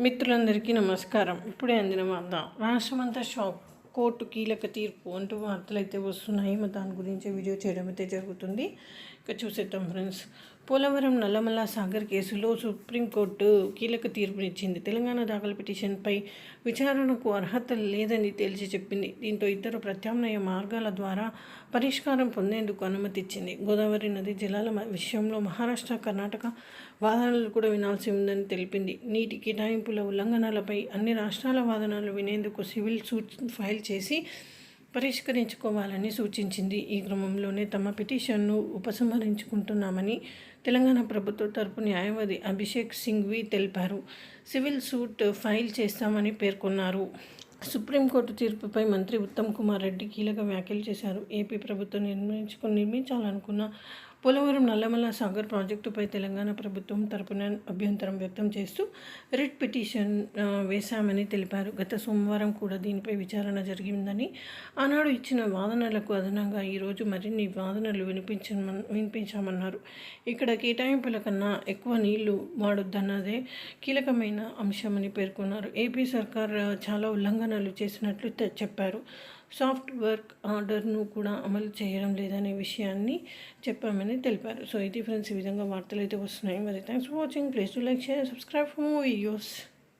మిత్రులందరికీ నమస్కారం. ఇప్పుడే అందిన వార్త. రాష్ట్రమంతా షాక్. కోర్టు కీలక తీర్పు అంటూ వార్తలు అయితే వస్తున్నాయి. మరి దాని గురించి వీడియో చేయడం అయితే జరుగుతుంది. ఇక చూసేద్దాం ఫ్రెండ్స్. పోలవరం నల్లమల్ల సాగర్ కేసులో సుప్రీంకోర్టు కీలక తీర్పునిచ్చింది. తెలంగాణ దాఖలు పిటిషన్పై విచారణకు అర్హత లేదని తేల్చి చెప్పింది. దీంతో ఇతర ప్రత్యామ్నాయ మార్గాల ద్వారా పరిష్కారం పొందేందుకు అనుమతిచ్చింది. గోదావరి నది జలాల మ- విషయంలో మహారాష్ట్ర కర్ణాటక వాదనలు కూడా వినాల్సి ఉందని తెలిపింది. నీటి కేటాయింపుల ఉల్లంఘనలపై అన్ని రాష్ట్రాల వాదనలు వినేందుకు సివిల్ సూట్ ఫైల్ చేసి పరిష్కరించుకోవాలని సూచించింది. ఈ క్రమంలోనే తమ పిటిషన్ను ఉపసంహరించుకుంటున్నామని తెలంగాణ ప్రభుత్వ తరపు న్యాయవాది అభిషేక్ సింఘ్వి తెలిపారు. సివిల్ సూట్ ఫైల్ చేస్తామని పేర్కొన్నారు. సుప్రీంకోర్టు తీర్పుపై మంత్రి ఉత్తమ్ కుమార్ రెడ్డి కీలక వ్యాఖ్యలు చేశారు. ఏపీ ప్రభుత్వం నిర్మించుకుని నిర్మించాలనుకున్న పోలవరం నల్లమల్ల సాగర్ ప్రాజెక్టుపై తెలంగాణ ప్రభుత్వం తరపున అభ్యంతరం వ్యక్తం చేస్తూ రిట్ పిటిషన్ వేశామని తెలిపారు. గత సోమవారం కూడా దీనిపై విచారణ జరిగిందని ఆనాడు ఇచ్చిన వాదనలకు అదనంగా ఈరోజు మరిన్ని వాదనలు వినిపించమన్ వినిపించామన్నారు. ఇక్కడ కేటాయింపుల కన్నా ఎక్కువ నీళ్ళు వాడొద్దన్నదే కీలకమైన అంశమని పేర్కొన్నారు. ఏపీ సర్కార్ చాలా ఉల్లంఘనలు చేసినట్లు చెప్పారు. సాఫ్ట్ వర్క్ ఆర్డర్ను కూడా అమలు చేయడం లేదనే విషయాన్ని చెప్పామని తెలిపారు. సో ఇది ఫ్రెండ్స్ ఈ విధంగా వార్తలు అయితే వస్తున్నాయి. మరి thanks for watching. Please to like share subscribe for more videos.